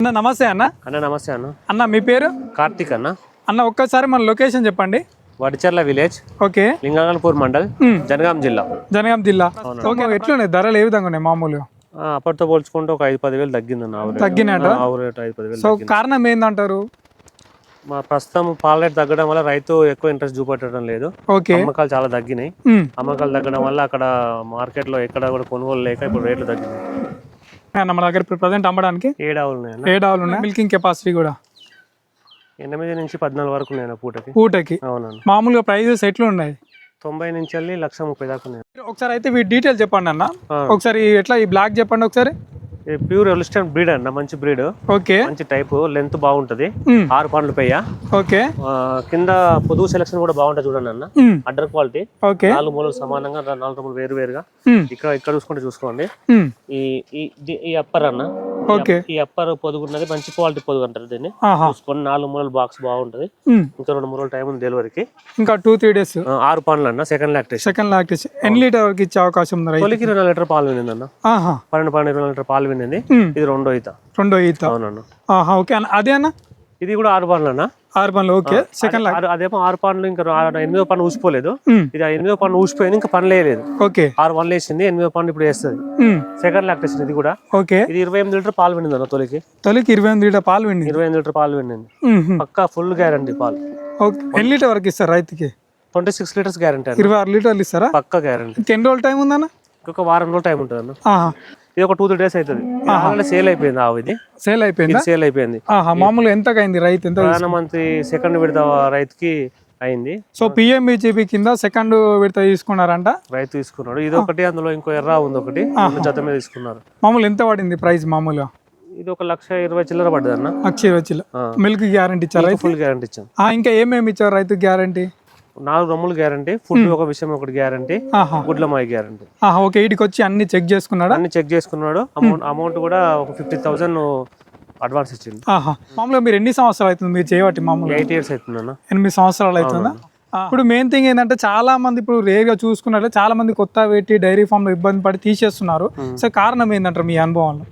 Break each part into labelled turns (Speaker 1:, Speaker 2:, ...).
Speaker 1: అన్న నమస్తే అన్న.
Speaker 2: అన్న నమస్తే అన్న.
Speaker 1: అన్న మీ పేరు?
Speaker 2: కార్తీక్ అన్న.
Speaker 1: అన్న ఒక్కసారి మన లొకేషన్ చెప్పండి.
Speaker 2: Vadicharla village
Speaker 1: okay.
Speaker 2: లింగంగల్పూర్ mandal Jangaon జిల్లా.
Speaker 1: జనగాం జిల్లా. ఓకే ఎట్లున్నాయి? ధరలు ఏ విధంగా ఉన్నాయి మామూలుగా
Speaker 2: అప్పటితో పోల్చుకుంటే ఒక ఐదు పదివేలు తగ్గిందన్న పదివేలు
Speaker 1: సో. కారణం ఏందంటారు?
Speaker 2: మా ప్రస్తుతం పాల రేటు తగ్గడం వల్ల రైతు ఎక్కువ ఇంట్రెస్ట్ చూపెట్టడం లేదు.
Speaker 1: ఓకే.
Speaker 2: అమ్మకాలు చాలా తగ్గినాయి. అమ్మకాలు తగ్గడం వల్ల అక్కడ మార్కెట్లో ఎక్కడ కూడా కొనుగోలు లేక ఇప్పుడు రేట్లు తగ్గినాయి.
Speaker 1: మన దగ్గర ఇప్పుడు ప్రజెంట్ అమ్మడానికి
Speaker 2: ఏడు ఆవులు ఉన్నాయన్న.
Speaker 1: ఏడు ఆవులు ఉన్నాయి. మిల్కింగ్ కెపాసిటీ కూడా.
Speaker 2: ఎనిమిది నుంచి పద్నాలుగు వరకు ఉన్నాయన్న పూటకి.
Speaker 1: పూటకి.
Speaker 2: అవునన్న.
Speaker 1: మామూలుగా ప్రైజెస్ ఎట్లా ఉన్నాయి?
Speaker 2: తొంభై నుంచి వెళ్ళి లక్ష ముప్పై దాకా ఉన్నాయి.
Speaker 1: ఒకసారి అయితే వీటి డీటెయిల్ చెప్పండి అన్న. ఒకసారి ఎట్లా ఈ బ్లాక్ చెప్పండి ఒకసారి.
Speaker 2: ప్యూర్ ఎలిస్టన్ బ్రీడ్ అన్న మంచి బ్రీడ్
Speaker 1: ఓకే.
Speaker 2: మంచి టైపు లెంత్ బాగుంటది. ఆరు పండ్లు పెయ్య.
Speaker 1: ఓకే.
Speaker 2: కింద పొదుగు సెలక్షన్ కూడా బాగుంటుంది చూడండి అన్న. Udder quality
Speaker 1: okay.
Speaker 2: నాలుగు మూలలు సమానంగా నాలుగు మూలలు వేరు వేరుగా. ఇక్కడ ఇక్కడ చూసుకుంటే చూసుకోండి. ఈ ఈ అప్పర్ అన్న.
Speaker 1: ఓకే.
Speaker 2: ఈ అప్పర్ పొదుగు ఉన్నది మంచి క్వాలిటీ పొదుగు అంటారు దీన్ని.
Speaker 1: ఆహా.
Speaker 2: చూసుకోండి నాలుగు మూలల బాక్స్ బాగుంటది. ఇంకా రెండు మూలల టైం ఉంది డెలివరీకి
Speaker 1: ఇంకా టూ త్రీ డేస్
Speaker 2: ఆరు పండ్లు అన్న సెకండ్ లాక్టేషన్
Speaker 1: సెకండ్ లాక్టేషన్ ఎన్ని లీటర్ వరకు ఇచ్చే అవకాశం ఉంది
Speaker 2: తొలికి రెండు లీటర్ పాలు వినింది అన్న. పన్నెండు పన్నెండు ఇరవై లీటర్ పాలు వినింది. ఇది రెండో ఈత.
Speaker 1: రెండో ఈత.
Speaker 2: అవునన్న.
Speaker 1: ఓకే అన్న. అదే అన్న?
Speaker 2: ఇది కూడా ఆరు పండ్లు అన్న.
Speaker 1: ఆరు పనులు ఓకే. సెకండ్
Speaker 2: అదేమో ఆరు పండ్లు ఇంకా ఎనిమిదో పన్ను ఊసిపోలేదు. ఇది ఎనిమిదో పన్ను ఊసిపోయింది ఇంకా పనులు వేయలేదు
Speaker 1: ఓకే.
Speaker 2: ఆరు పనులు వేసింది ఎనిమిదో పన్ను ఇప్పుడు వేస్తుంది. సెకండ్ లాక్టేషన్ ఇది కూడా.
Speaker 1: ఓకే.
Speaker 2: ఇది ఇరవై ఎనిమిది లీటర్ పాలు వినింది అన్న తొలికి.
Speaker 1: తొలికి ఇరవై ఎనిమిది లీటర్ పాలు విండి
Speaker 2: ఇరవై ఎనిమిది లీటర్ పాలు వినింది. పక్కా ఫుల్ గ్యారంటీ పాలు.
Speaker 1: ఓకే. ఎన్ని లీటర్ వరకు ఇస్తారు రైతుకి?
Speaker 2: ట్వంటీ సిక్స్ లీటర్స్ గ్యారంటీ
Speaker 1: ఇరవై ఆరు లీటర్లు ఇస్తారా?
Speaker 2: పక్కా గ్యారంటీ.
Speaker 1: ఎన్ని రోజులు టైం ఉందన్న?
Speaker 2: ఇంకొక వారం రోజులు టైం ఉంటుంది అన్న ఇది ఒక టూ త్రీ డేస్ అవుతుంది. ఆల్రెడీ సేల్ అయిపోయింది ఆవు ఇది.
Speaker 1: సేల్ అయిపోయిందా?
Speaker 2: సేల్ అయిపోయింది.
Speaker 1: ఆహా మామూలుగా ఎంతకు అయింది రైతు? ఎంత
Speaker 2: ప్రధానమంత్రి సెకండ్ విడత రైతుకి అయింది.
Speaker 1: సో పిఎంబిజేపీ కింద సెకండ్ విడత తీసుకున్నారంట?
Speaker 2: రైతు తీసుకున్నాడు. ఇది ఒకటి అందులో ఇంకో ఎర్ర ఉంది ఒకటి. జత మీద తీసుకున్నారు.
Speaker 1: మామూలు ఎంత పడింది ప్రైస్ మామూలుగా?
Speaker 2: ఇది ఒక లక్ష ఇరవై చిల్లర పడ్డది అన్న
Speaker 1: లక్ష ఇరవై చిల్ల మిల్క్ గ్యారంటీ ఇచ్చారు
Speaker 2: ఫుల్ గ్యారంటీ ఇచ్చాం.
Speaker 1: ఆ, ఇంకా ఏమేమి ఇచ్చారు రైతు గ్యారంటీ?
Speaker 2: నాలుగు రమ్ములు గ్యారంటీ ఫుడ్ ఒక విషయం ఒకటి గ్యారంటీ గుడ్ల మాయ గ్యారంటీ
Speaker 1: ఓకే వీటికి వచ్చి అన్ని చెక్ చేసుకున్నాడా?
Speaker 2: అన్ని చెక్ చేసుకున్నాడు. అమౌంట్ అమౌంట్ కూడా ఒక ఫిఫ్టీ థౌసండ్ అడ్వాన్స్ ఇచ్చింది
Speaker 1: ఆహా. మామూలుగా మీరు ఎన్ని సంవత్సరాలు అవుతుంది మీరు చేయబట్టి మామూలుగా?
Speaker 2: ఎయిట్ ఇయర్స్ అవుతుందన్న
Speaker 1: ఎనిమిది సంవత్సరాలు అవుతుందా? ఇప్పుడు మెయిన్ థింగ్ ఏంటంటే చాలా మంది ఇప్పుడు రేర్గా చూసుకున్నట్లే చాలా మంది కొత్త పెట్టి డైరీ ఫామ్లో ఇబ్బంది పడి తీసేస్తున్నారు. సో కారణం ఏంటంటారు మీ అనుభవంలో?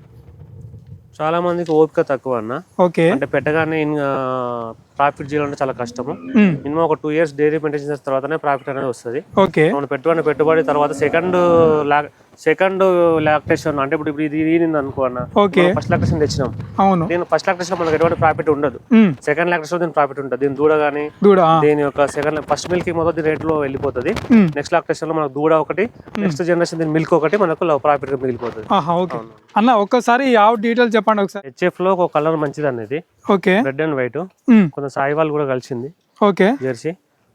Speaker 2: చాలా మందికి ఓపిక తక్కువ అన్న.
Speaker 1: ఓకే.
Speaker 2: అంటే పెట్టగానే ప్రాఫిట్ చేయాలంటే చాలా కష్టము. మినిమం ఒక టూ ఇయర్స్ డైరీ మెయింటైన్ చేసిన తర్వాతనే ప్రాఫిట్ అనేది వస్తుంది.
Speaker 1: ఓకే.
Speaker 2: మనం పెట్టుబడి పెట్టుబడి తర్వాత సెకండ్ సెకండ్ లాక్టేషన్ అంటే ఇప్పుడు ఇప్పుడు ఇది ఈనింది అనుకో అన్న.
Speaker 1: ఓకే.
Speaker 2: ఫస్ట్ లాక్టేషన్ తెచ్చినాం.
Speaker 1: అవును.
Speaker 2: దీని ఫస్ట్ లాక్టేషన్ మనకి ఎటువంటి ప్రాఫిట్ ఉండదు. సెకండ్ లాక్టేషన్ దీని ప్రాఫిట్ ఉంటుంది దీని దూడ
Speaker 1: ఆ,
Speaker 2: దీని యొక్క సెకండ్ ఫస్ట్ మిల్క్ మొదటి రేట్లో వెళ్ళిపోతుంది. నెక్స్ట్ లాక్టేషన్లో మనకు దూడ ఒకటి నెక్స్ట్ జనరేషన్ దీని మిల్క్ ఒకటి మనకు ప్రాఫిట్గా మిగిలిపోతుంది.
Speaker 1: అన్న ఒక్కసారి ఆవు డీటెయిల్స్ చెప్పండి ఒకసారి.
Speaker 2: హెచ్ఎఫ్లో ఒక కలర్ మంచిది అనేది
Speaker 1: ఓకే.
Speaker 2: రెడ్ అండ్ వైట్ కొంత సాయివాల్ కూడా కలిసింది.
Speaker 1: ఓకే.
Speaker 2: జెర్సీ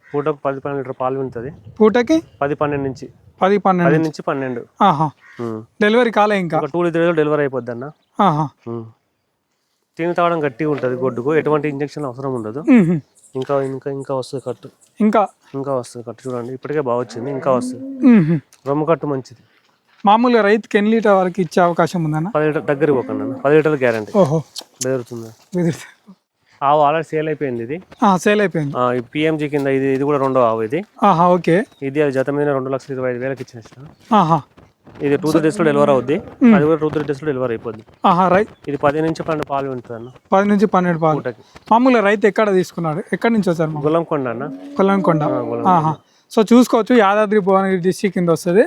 Speaker 2: పూటకు పది పన్నెండు లీటర్ పాలు వింటుంది
Speaker 1: పూటకి?
Speaker 2: పది పన్నెండు నుంచి.
Speaker 1: పది పన్నెండు
Speaker 2: పది నుంచి. పన్నెండు.
Speaker 1: ఆహా. డెలివరీ కాలే ఇంకా.
Speaker 2: ఒక టూ లీటర్ డెలివరీ అయిపోద్ది అన్న
Speaker 1: ఆహా.
Speaker 2: తిని తాగడం గట్టిగా ఉంటుంది గొడ్డుకు. ఎటువంటి ఇంజక్షన్ అవసరం ఉండదు. ఇంకా ఇంకా ఇంకా వస్తుంది కట్టు.
Speaker 1: ఇంకా?
Speaker 2: ఇంకా వస్తుంది కట్టు చూడండి. ఇప్పటికే బాగా వచ్చింది. ఇంకా వస్తుంది. రొమ్ము కట్టు మంచిది.
Speaker 1: మామూలుగా రైతుకి ఎన్ని లీటర్ వరకు ఇచ్చే అవకాశం ఉందన్న?
Speaker 2: పది లీటర్ దగ్గర పోకండి పది లీటర్ల గ్యారంటీ.
Speaker 1: ఓహో.
Speaker 2: బెదురుతుంది?
Speaker 1: కుదిరితే.
Speaker 2: ఆవు ఆల్రెడీ సేల్ అయిపోయింది ఇది.
Speaker 1: సేల్ అయిపోయింది.
Speaker 2: పిఎంజీ కింద ఇది ఇది కూడా రెండో ఆవు ఇది.
Speaker 1: ఆహా ఓకే.
Speaker 2: ఇది అది జత మీద రెండు లక్షల ఇరవై ఐదు వేలకు ఇచ్చిన
Speaker 1: ఆహా.
Speaker 2: ఇది టూ త్రీ డేస్లో డెలివర్ అవుద్ది. అది కూడా టూ త్రీ డేస్లో డెలివర్ అయిపోద్ది.
Speaker 1: ఆహా రైట్
Speaker 2: ఇది పది నుంచి పన్నెండు పాలు ఉంటుంది అన్న
Speaker 1: పది నుంచి పన్నెండు పాలు. మామూలుగా రైతు ఎక్కడ తీసుకున్నాడు? ఎక్కడి నుంచి వచ్చారు మామూలు
Speaker 2: గుల్లంకొండ అన్న. గుల్లం
Speaker 1: ఆహా. సో చూసుకోవచ్చు యాదాద్రి భువనగిరి డిస్టిక్ కింద వస్తుంది.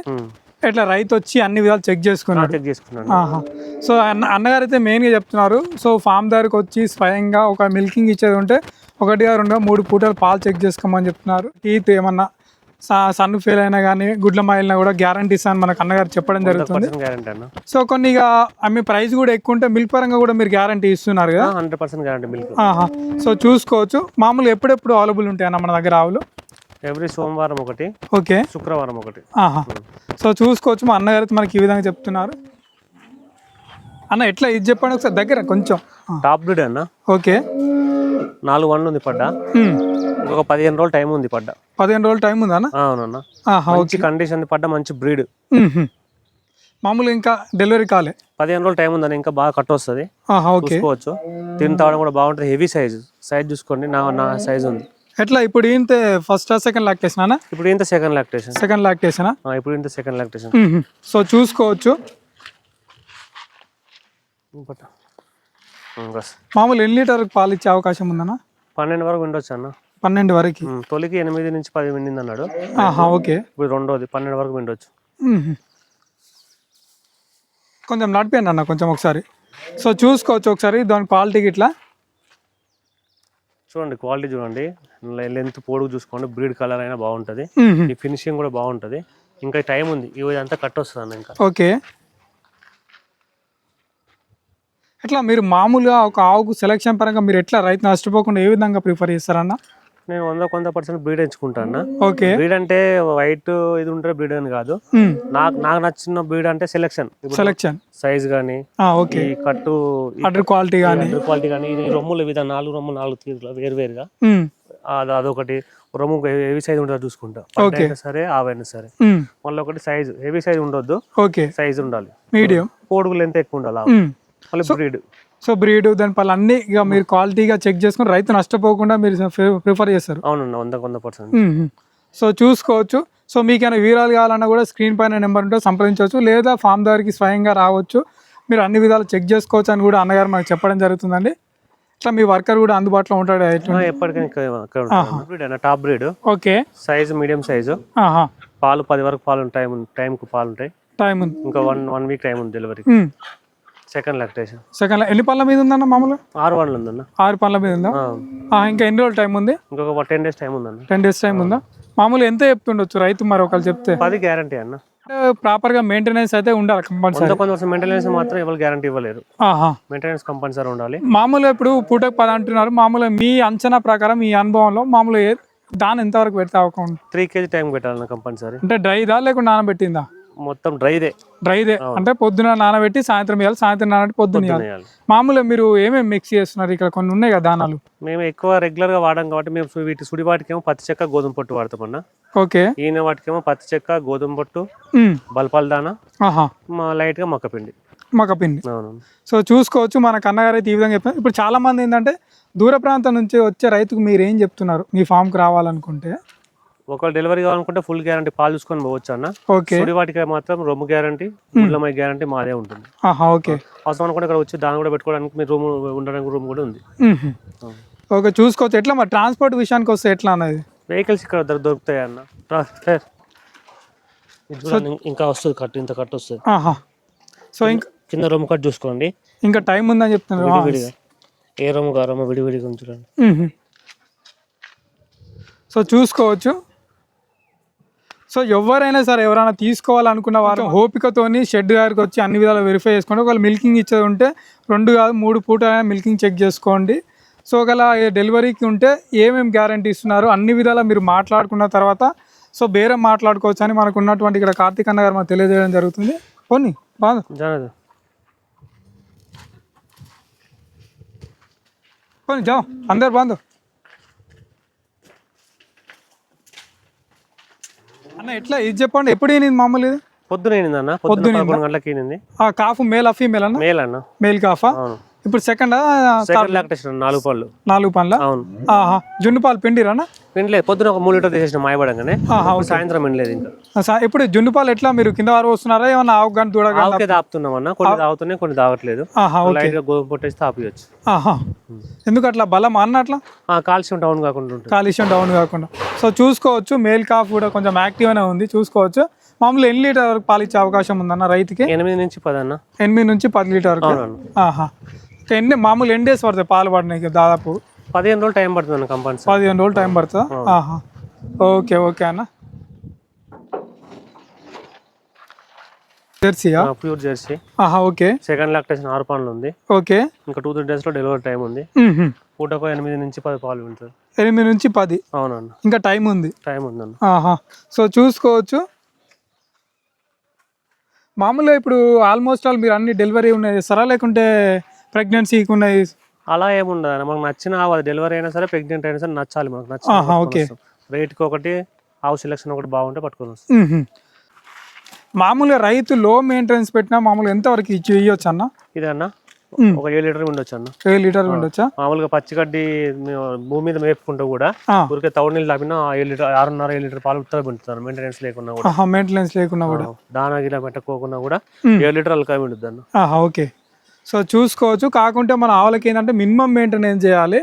Speaker 1: ఇట్లా రైతు వచ్చి అన్ని విధాలు చెక్ చేసుకున్నాడు.
Speaker 2: చెక్ చేసుకున్నాను
Speaker 1: ఆహా. సో అన్న అన్నగారు అయితే మెయిన్గా చెప్తున్నారు. సో ఫామ్ దగ్గరకు వచ్చి స్వయంగా ఒక మిల్కింగ్ ఇచ్చేది ఉంటే ఒకటిగా రెండుగా మూడు పూటలు పాలు చెక్ చేసుకోమని చెప్తున్నారు. టీత్ ఏమన్నా స- సన్ను ఫెయిల్ అయినా కానీ గుడ్ల మాయిల్నా కూడా గ్యారంటీ ఇస్తాను మనకు అన్నగారు చెప్పడం జరుగుతుంది. సో కొన్ని ఇక ఆమె ప్రైస్ కూడా ఎక్కువ ఉంటే మిల్క్ పరంగా కూడా మీరు గ్యారంటీ ఇస్తున్నారు కదా?
Speaker 2: హండ్రెడ్ పర్సెంట్ గ్యారంటీ మిల్క్
Speaker 1: ఆహా. సో చూసుకోవచ్చు. మామూలు ఎప్పుడెప్పుడు అవైలబుల్ ఉంటాయి అన్న మన దగ్గర ఆవులు?
Speaker 2: ఎవ్రీ సోమవారం ఒకటి
Speaker 1: ఓకే.
Speaker 2: శుక్రవారం ఒకటి.
Speaker 1: సో చూసుకోవచ్చు మా అన్నగారు మనకి ఈ విధంగా చెప్తున్నారు. అన్న ఎట్లా? ఇది చెప్పండి ఒకసారి దగ్గర కొంచెం.
Speaker 2: టాప్ బ్రీడ్ అన్న?
Speaker 1: ఓకే.
Speaker 2: నాలుగు వన్లు ఉంది పడ్డ. ఇంకొక పదిహేను రోజులు టైం ఉంది పడ్డ?
Speaker 1: పదిహేను రోజులు టైం ఉందా అన్న?
Speaker 2: అవునన్న. మంచి కండిషన్ పడ్డ మంచి బ్రీడ్.
Speaker 1: మామూలు ఇంకా డెలివరీ కాలే.
Speaker 2: పదిహేను రోజులు టైం ఉందని ఇంకా బాగా కట్ వస్తుంది. చూసుకోవచ్చు. తిని తాగడం కూడా బాగుంటుంది. హెవీ సైజ్ సైజ్ చూసుకోండి నా నా సైజ్ ఉంది.
Speaker 1: ఎట్లా ఇప్పుడు ఇంత ఫస్ట్ సెకండ్ లాక్టేషన్ అన్న
Speaker 2: ఇప్పుడు ఇంత సెకండ్ లాక్టేషన్
Speaker 1: సెకండ్ లాక్టేషనా
Speaker 2: ఇప్పుడు ఇంత సెకండ్ లాక్టేషన్
Speaker 1: సో చూసుకోవచ్చు. మామూలు ఎన్ని లీటర్ పాలు ఇచ్చే అవకాశం ఉందన్న?
Speaker 2: పన్నెండు వరకు విండొచ్చు అన్న.
Speaker 1: పన్నెండు వరకు.
Speaker 2: తొలికి ఎనిమిది నుంచి పది విండింది అన్నాడు.
Speaker 1: ఓకే.
Speaker 2: ఇప్పుడు రెండోది పన్నెండు వరకు విండొచ్చు.
Speaker 1: మ్మ్. కొంచెం నడిపోయండి అన్న కొంచెం ఒకసారి. సో చూసుకోవచ్చు ఒకసారి దాని క్వాలిటీకి ఇట్లా.
Speaker 2: చూడండి క్వాలిటీ చూడండి. లెంత్ పొడుగు చూసుకోండి బ్రీడ్ కలర్ అయినా బాగుంటుంది. ఈ ఫినిషింగ్ కూడా బాగుంటుంది. ఇంకా టైం ఉంది ఇవి అంతా కట్ వస్తుంది అన్న ఇంకా.
Speaker 1: ఓకే. ఎట్లా మీరు మామూలుగా ఒక ఆవుకు సెలక్షన్ పరంగా మీరు ఎట్లా రైతు నష్టపోకుండా ఏ విధంగా ప్రిఫర్ చేస్తారన్న?
Speaker 2: నేను వంద కొంత పర్సెంట్ బ్రీడ్ ఎంచుకుంటాను
Speaker 1: ఓకే.
Speaker 2: బ్రీడ్ అంటే వైట్ ఇది ఉంటే బ్రీడ్ అని కాదు. నాకు నాకు నచ్చిన బ్రీడ్ అంటే సెలెక్షన్
Speaker 1: సెలక్షన్
Speaker 2: సైజ్ కానీ
Speaker 1: ఓకే.
Speaker 2: ఈ కట్టు
Speaker 1: అటర్ క్వాలిటీ కానీ
Speaker 2: క్వాలిటీ కానీ ఈ రొమ్ములు విధంగా నాలుగు రొమ్ములు నాలుగు తీరులో వేరు వేరుగా. అదొకటి రొమ్ము హెవీ సైజ్ ఉంటుందో చూసుకుంటా. అయినా సరే ఆవైనా సరే. మళ్ళీ ఒకటి సైజ్ హెవీ సైజ్ ఉండొద్దు.
Speaker 1: ఓకే.
Speaker 2: సైజ్ ఉండాలి.
Speaker 1: మీడియం.
Speaker 2: కోడుగు లెంత్ ఎక్కువ ఉండాలి. మళ్ళీ బ్రీడ్.
Speaker 1: సో బ్రీడ్ దాని పళ్ళు అన్ని ఇక మీరు క్వాలిటీగా చెక్ చేసుకుని రైతు నష్టపోకుండా మీరు ప్రిఫర్ చేస్తారు.
Speaker 2: అవునన్నా వంద వంద పర్సెంట్.
Speaker 1: సో చూసుకోవచ్చు. సో మీకైనా వివరాలు కావాలన్నా కూడా స్క్రీన్ పైన నెంబర్ ఉంటే సంప్రదించవచ్చు. లేదా ఫామ్ దగ్గరికి స్వయంగా రావచ్చు. మీరు అన్ని విధాలు చెక్ చేసుకోవచ్చు అని కూడా అన్నగారు మనకు చెప్పడం జరుగుతుందండి. ఇట్లా మీ వర్కర్ కూడా అందుబాటులో ఉంటాడు
Speaker 2: ఎప్పటికైనా top breed
Speaker 1: okay.
Speaker 2: Size medium size పాలు పది వరకు పాలు టైం టైంకు పాలు ఉంటాయి.
Speaker 1: టైం ఉంది
Speaker 2: ఇంకా వన్ వన్ వీక్ టైం ఉంది డెలివరీ సెకండ్ లాక్టేషన్
Speaker 1: సెకండ్ ఎన్ని పళ్ళ మీద ఉందన్న మామూలు?
Speaker 2: ఆరు వన్లు ఉందన్న
Speaker 1: ఆరు పళ్ళ మీద ఉందా? ఇంకా ఎన్ని రోజులు టైం ఉంది?
Speaker 2: ఇంకొక టెన్ డేస్ టైం ఉందన్న.
Speaker 1: టెన్ డేస్ టైం ఉందా? మామూలు ఎంత చెప్తుండొచ్చు రైతు మరి ఒకళ్ళు చెప్తే?
Speaker 2: పది గ్యారంటీ అన్న.
Speaker 1: ప్రాపర్గా మెయింటెనెన్స్ అయితే ఉండాలి కంపల్సరీ
Speaker 2: మెయింటెనెన్స్ మాత్రం ఎవరు గ్యారంటీ ఇవ్వలేరు.
Speaker 1: ఆహా.
Speaker 2: మెయింటెనెన్స్ కంపల్సరీ ఉండాలి.
Speaker 1: మామూలుగా ఇప్పుడు పూటకు పది అంటున్నారు. మామూలుగా మీ అంచనా ప్రకారం మీ అనుభవంలో మామూలుగా దాని ఎంతవరకు పెడితే
Speaker 2: త్రీ కేజీ టైం పెట్టాలన్న కంపల్సరీ
Speaker 1: అంటే డ్రైదా లేకుండా నానబెట్టిందా?
Speaker 2: మొత్తం డ్రైదే.
Speaker 1: డ్రైదే. అంటే పొద్దున నానబెట్టి సాయంత్రం ఇవ్వాలి సాయంత్రం నానబెట్టి పొద్దున
Speaker 2: వేయాలి
Speaker 1: మామూలుగా మీరు ఏమేమి మిక్స్ చేస్తున్నారు? ఇక్కడ కొన్ని ఉన్నాయి కదా దానాలు.
Speaker 2: మేము ఎక్కువ రెగ్యులర్గా వాడాం కాబట్టి మేము వీటి సుడి వాటికేమో పత్తి చెక్క గోధుమ పొట్టు వాడతామన్న
Speaker 1: ఓకే.
Speaker 2: ఈయన వాటికేమో పత్తి చెక్క గోధుమ పొట్టు. బల్పాల దానా లైట్గా మొక్కపిండి. అవును.
Speaker 1: సో చూసుకోవచ్చు మన కన్నగారు అయితే ఈ విధంగా చెప్తున్నారు ఇప్పుడు చాలా మంది ఏంటంటే దూర ప్రాంతం నుంచి వచ్చే రైతుకు మీరు ఏం చెప్తున్నారు? మీ ఫామ్కి రావాలనుకుంటే.
Speaker 2: ఒకవేళ డెలివరీ కావాలనుకుంటే ఫుల్ గ్యారంటీ పాలు చూసుకొని పోవచ్చు అన్న.
Speaker 1: ఓకే.
Speaker 2: సుడి వాటికి మాత్రం రొమ్ము గ్యారంటీ గుడ్లమై గ్యారంటీ మాదే ఉంటుంది.
Speaker 1: ఓకే.
Speaker 2: అవసరం అనుకుంటే ఇక్కడ వచ్చి దాన్ని కూడా పెట్టుకోవడానికి మీ రూమ్ ఉండడానికి రూమ్ కూడా ఉంది.
Speaker 1: ఓకే చూసుకోవచ్చు. ఎట్లా మరి? ట్రాన్స్పోర్ట్ విషయానికి వస్తే ఎట్లా అన్నది?
Speaker 2: వెహికల్స్ ఇక్కడ దొర- దొరుకుతాయి అన్న? ఇంకా వస్తుంది కట్ ఇంత కట్ వస్తుంది.
Speaker 1: సో ఇంకా
Speaker 2: కింద రొమ్ము కట్ చూసుకోండి.
Speaker 1: ఇంకా టైం ఉందని చెప్తున్నారు.
Speaker 2: విడివిడిగా ఏ రొమ్ము కా రొమ్ము విడివిడిగా చూడండి.
Speaker 1: సో చూసుకోవచ్చు. సో ఎవరైనా సరే ఎవరైనా తీసుకోవాలనుకున్న వారు ఓపికతోని షెడ్ దగ్గరికి వచ్చి అన్ని విధాలు వెరిఫై చేసుకోండి. ఒకవేళ మిల్కింగ్ ఇచ్చేది ఉంటే రెండు కాదు మూడు పూటలైనా మిల్కింగ్ చెక్ చేసుకోండి. సో ఒకవేళ డెలివరీకి ఉంటే ఏమేమి గ్యారంటీ ఇస్తున్నారు అన్ని విధాలా మీరు మాట్లాడుకున్న తర్వాత సో బేరం మాట్లాడుకోవచ్చు అని మనకు ఉన్నటువంటి ఇక్కడ కార్తీక్ అన్న గారు మనకు తెలియజేయడం జరుగుతుంది. పోనీ బాగా
Speaker 2: జానదు
Speaker 1: పోనీ జాओ అందరు బాందో ఎట్లా? ఇది చెప్పండి ఎప్పుడు ఈనింది మామూలు ఇది?
Speaker 2: పొద్దున ఏంది అన్న పొద్దున పదకొండు గంటలకు ఈనింది.
Speaker 1: ఆ కాఫ్ మేల్ ఫీమేల్ అన్న?
Speaker 2: మేల్ అన్న.
Speaker 1: మేల్ కాఫా? ఇప్పుడు సెకండ్
Speaker 2: సెకండ్ లాక్టేషన్ నాలుగు పళ్ళు.
Speaker 1: నాలుగు పనుల
Speaker 2: అవును.
Speaker 1: జున్ను పాలు పిండిరానా
Speaker 2: వినలేదు. పొద్దున ఒక మూడు లీటర్ తీసేసిన ఇప్పుడు సాయంత్రం వినలేదు ఇంకా.
Speaker 1: ఇప్పుడు జున్ను పాలు ఎట్లా? మీరు కింద వారు వస్తున్నారా ఏమన్నా ఆవు కానీ దూడగా
Speaker 2: ఆవుకే తాపుతున్నాం అన్న కొన్ని తాగుతున్నాయి కొన్ని
Speaker 1: ఓకే.
Speaker 2: లైట్గా గోధుమ పొట్టేసి తాపియచ్చు.
Speaker 1: ఎందుకు అట్లా? బలం అన్న అట్లా?
Speaker 2: కాల్షియం డౌన్ కాకుండా ఉంటుంది.
Speaker 1: కాలుష్యం డౌన్ కాకుండా. సో చూసుకోవచ్చు. మేల్ కాఫ్ కూడా కొంచెం యాక్టివ్ అనే ఉంది. చూసుకోవచ్చు. మామూలు ఎన్ని లీటర్ వరకు పాలు ఇచ్చే అవకాశం ఉందన్న రైతుకి?
Speaker 2: ఎనిమిది నుంచి పది అన్న
Speaker 1: ఎనిమిది నుంచి పది లీటర్ వరకు. ఎన్ని మామూలు ఎన్ని డేస్ పడుతుంది పాలు పడినాయి దాదాపు?
Speaker 2: పదిహేను రోజులు టైం పడుతుంది అన్న కంపల్సరీ.
Speaker 1: పదిహేను రోజులు టైం పడుతుందా? ఆహా. ఓకే ఓకే అన్న. జెర్సీయా?
Speaker 2: Pure jersey.
Speaker 1: ఆహా ఓకే.
Speaker 2: సెకండ్ లాక్టేషన్ ఆరు పాలు ఉంది.
Speaker 1: ఓకే.
Speaker 2: ఇంకా టూ త్రీ డేస్లో డెలివరీ టైం ఉంది. పూటకు ఎనిమిది నుంచి పది పాలు ఉంటుంది
Speaker 1: ఎనిమిది నుంచి పది?
Speaker 2: అవునన్న.
Speaker 1: ఇంకా టైం ఉంది.
Speaker 2: టైం ఉందన్న.
Speaker 1: ఆహా. సో చూసుకోవచ్చు. మామూలుగా ఇప్పుడు ఆల్మోస్ట్ ఆల్ మీరు అన్ని డెలివరీ ఉన్నాయి. చేస్తారా లేకుంటే ప్రెగ్నెన్సీకి ఉన్నాయి.
Speaker 2: అలా ఏముండదు మనకు నచ్చిన అది డెలివరీ అయినా సరే ప్రెగ్నెంట్ అయినా సరే నచ్చాలి మనకు. నచ్చిన రేట్కి ఒకటి ఆవు సెలెక్షన్ ఒకటి బాగుంటే పట్టుకొని వస్తాం.
Speaker 1: మామూలుగా రైతు లో మెయింటెనెన్స్ పెట్టినా మామూలుగా ఎంతవరకు ఇచ్చి ఇవ్వచ్చు అన్న?
Speaker 2: ఇదే అన్న
Speaker 1: మ్మ్.
Speaker 2: ఒక ఏడు లీటర్ ఉండొచ్చు అన్న.
Speaker 1: ఏ లీటర్ ఉండొచ్చా?
Speaker 2: మామూలుగా పచ్చిగడ్డి భూమి మీద మేపుకుంటూ కూడా. ఊరికే తౌడు నీళ్ళు తాపినా ఏడు లీటర్ ఆరున్నర ఏడు లీటర్ పాలు ఉత్తగా పెంచుతారు మెయింటెనెన్స్ లేకుండా కూడా.
Speaker 1: మెయింటెనెన్స్ లేకున్నా కూడా.
Speaker 2: దానా గిలా పెట్టకోకుండా కూడా. ఏడు లీటర్ అల్కా పిండుద్ది అన్న.
Speaker 1: ఆహా ఓకే. సో చూసుకోవచ్చు. కాకుంటే మన ఆవులకి ఏంటంటే మినిమం మెయింటెనెన్స్ చేయాలి.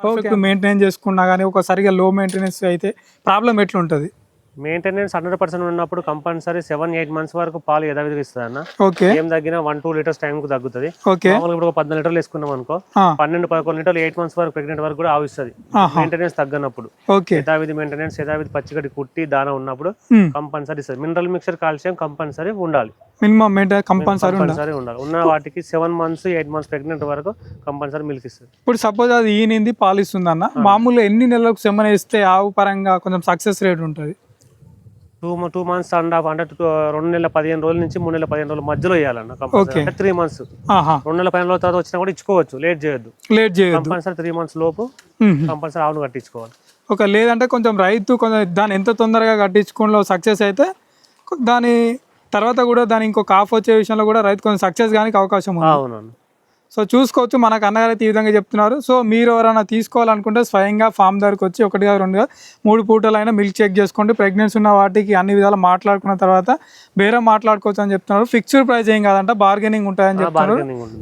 Speaker 1: ఓకే మెయింటెనెన్స్ చేసుకున్నా కానీ ఒక సరిగా లో మెయింటెనెన్స్ అయితే ప్రాబ్లం ఎట్లుంటుంది?
Speaker 2: మెయింటెనెన్స్ హండ్రెడ్ పర్సెంట్ ఉన్నప్పుడు కంపల్సరీ సెవెన్ ఎయిట్ మంత్స్ వరకు పాలు యథావిధిగా ఇస్తుంది అన్న.
Speaker 1: ఓకే.
Speaker 2: ఏం తగ్గినా వన్ టూ లీటర్స్ టైంకి తగ్గుతుంది.
Speaker 1: ఓకే.
Speaker 2: మామూలుగా ఇప్పుడు ఒక పద్నాలుగు లీటర్లు వేసుకున్నాం అనుకో పన్నెండు పదకొండు లీటర్లు ఎయిట్ మంత్స్ వరకు ప్రెగ్నెంట్ వరకు కూడా ఆవిస్తుంది. మెయింటెనెన్స్ తగ్గనప్పుడు.
Speaker 1: ఓకే.
Speaker 2: యథావిధి మెయింటెనెన్స్ యథావిధి పచ్చిగడ్డి కుట్టి దాన ఉన్నప్పుడు. కంపల్సరీ ఇస్తుంది. మినరల్ మిక్సర్ కాల్షియం కంపల్సరీ ఉండాలి.
Speaker 1: మినిమం కంపల్సరీ ఉండాలి
Speaker 2: కంపల్సరీ ఉండాలి. ఉన్న వాటికి seven months eight months pregnant వరకు కంపల్సరీ మిల్క్ ఇస్తుంది.
Speaker 1: ఇప్పుడు సపోజ్ అది ఈనింది పాలిస్తుంది అన్న మామూలుగా ఎన్ని నెలలకు సెమ్మన ఇస్తే ఆవు పరంగా కొంచెం సక్సెస్ రేట్ ఉంటుంది?
Speaker 2: Two two months and half అంటే రెండు నెలల పదిహేను రోజుల నుంచి మూడు నెలల పదిహేను రోజుల మధ్యలో ఇవ్వాలన్న త్రీ మంత్స్ రెండు నెలల పదిహేను రోజుల తర్వాత వచ్చినా కూడా ఇచ్చుకోవచ్చు. లేట్ చేయొద్దు.
Speaker 1: లేట్ చేయొద్దు.
Speaker 2: కంపల్సరీ త్రీ మంత్స్ లోపు. కంపల్సరీ ఆవును కట్టించుకోవాలి.
Speaker 1: ఒక లేదంటే కొంచెం రైతు కొంచెం దాన్ని ఎంత తొందరగా కట్టించుకోవడంలో సక్సెస్ అయితే దాని తర్వాత కూడా దాని ఇంకో కాఫ్ వచ్చే విషయంలో కూడా రైతు కొంచెం సక్సెస్ కానీ అవకాశం ఉంది.
Speaker 2: అవునవును.
Speaker 1: సో చూసుకోవచ్చు మనకు అన్నగారు అయితే ఈ విధంగా చెప్తున్నారు. సో మీరు ఎవరైనా తీసుకోవాలనుకుంటే స్వయంగా ఫామ్ దగ్గరకు వచ్చి ఒకటిగా రెండుగా మూడు పూటలైనా మిల్క్ చెక్ చేసుకోండి. ప్రెగ్నెన్సీ ఉన్న వాటికి అన్ని విధాలు మాట్లాడుకున్న తర్వాత బేరం మాట్లాడుకోవచ్చు అని చెప్తున్నారు. ఫిక్స్డ్ ప్రైస్ ఏం కాదంట బార్గెనింగ్ ఉంటాయని చెప్తున్నారు.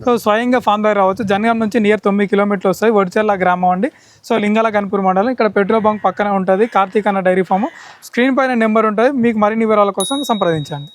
Speaker 1: సో స్వయంగా ఫామ్ దగ్గర రావచ్చు. జనగాం నుంచి నియర్ తొమ్మిది కిలోమీటర్లు వస్తాయి. వడిచెర్ల గ్రామం అండి. సో లింగాల కనుపూర్ మండలం. ఇక్కడ పెట్రోల్ బంక్ పక్కనే ఉంటుంది. కార్తీక్ అన్న డైరీ ఫామ్. స్క్రీన్ పైన నెంబర్ ఉంటుంది. మీకు మరిన్ని వివరాల కోసం సంప్రదించండి.